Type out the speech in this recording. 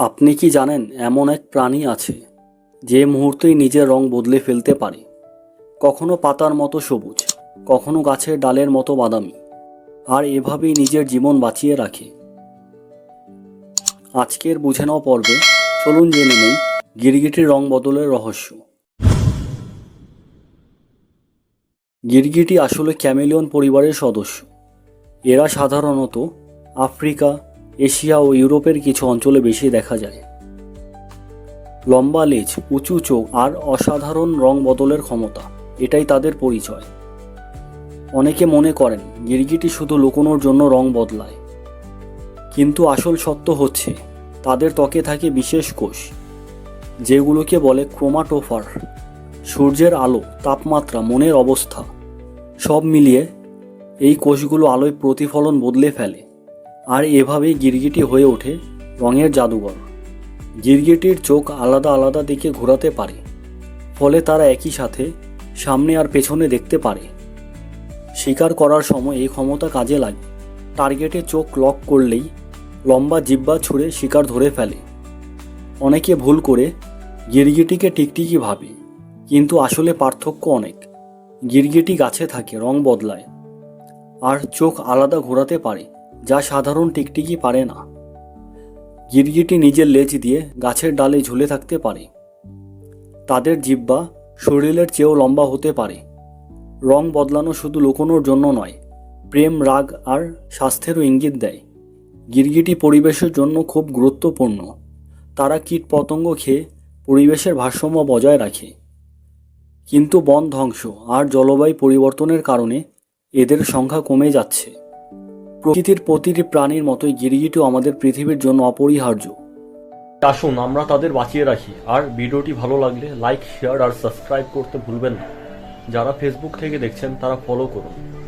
আপনি কি জানেন, এমন এক প্রাণী আছে, যে মুহূর্তেই নিজের রং বদলে ফেলতে পারে। কখনো পাতার মতো সবুজ, কখনো গাছের ডালের মতো বাদামি, আর এভাবেই নিজের জীবন বাঁচিয়ে রাখে। আজকের বুঝে নাও পর্বে, চলুন জেনে নেই গিরগিটির রং বদলের রহস্য। গিরগিটি আসলে ক্যামেলিয়ন পরিবারের সদস্য। এরা সাধারণত আফ্রিকা এশিয়া ও ইউরোপের কিছু অঞ্চলে বেশি দেখা যায়। লম্বা লেজ, উঁচু চোখ আর অসাধারণ রং বদলের ক্ষমতা, এটাই তাদের পরিচয়। অনেকে মনে করেন, গিরগিটি শুধু লুকোনোর জন্য রং বদলায়। কিন্তু আসল সত্য হচ্ছে, তাদের ত্বকে থাকে বিশেষ কোষ, যেগুলোকে বলে ক্রোমাটোফার। সূর্যের আলো, তাপমাত্রা, মনের অবস্থা, সব মিলিয়ে এই কোষগুলো আলোয় প্রতিফলন বদলে ফেলে। আর এভাবেই গিরগিটি হয়ে ওঠে রঙের জাদুঘর। গিরগিটির চোখ আলাদা আলাদা দিকে ঘোরাতে পারে, ফলে তারা একই সাথে সামনে আর পেছনে দেখতে পারে। শিকার করার সময় এই ক্ষমতা কাজে লাগে। টার্গেটে চোখ লক করলেই লম্বা জিব্বা ছুঁড়ে শিকার ধরে ফেলে। অনেকে ভুল করে গিরগিটিকে টিকটিকি ভাবে, কিন্তু আসলে পার্থক্য অনেক। গিরগিটি গাছে থাকে, রং বদলায়, আর চোখ আলাদা ঘোরাতে পারে। যা সাধারণ টিকটিকি পারে না। গিরগিটি নিজের লেজ দিয়ে গাছের ডালে ঝুলে থাকতে পারে। তাদের জিব্বা শরীরের চেয়েও লম্বা হতে পারে। রং বদলানো শুধু লুকোনোর জন্য নয়, প্রেম, রাগ আর স্বাস্থ্যেরও ইঙ্গিত দেয়। গিরগিটি পরিবেশের জন্য খুব গুরুত্বপূর্ণ। তারা কীট পতঙ্গ খেয়ে পরিবেশের ভারসাম্য বজায় রাখে। কিন্তু বন ধ্বংস আর জলবায়ু পরিবর্তনের কারণে এদের সংখ্যা কমে যাচ্ছে। প্রকৃতির প্রতিটি প্রাণীর মতোই গিরগিটিও আমাদের পৃথিবীর জন্য অপরিহার্য। আসুন, আমরা তাদের বাঁচিয়ে রাখি। আর ভিডিওটি ভালো লাগলে লাইক, শেয়ার আর সাবস্ক্রাইব করতে ভুলবেন না। যারা ফেসবুক থেকে দেখছেন, তারা ফলো করুন।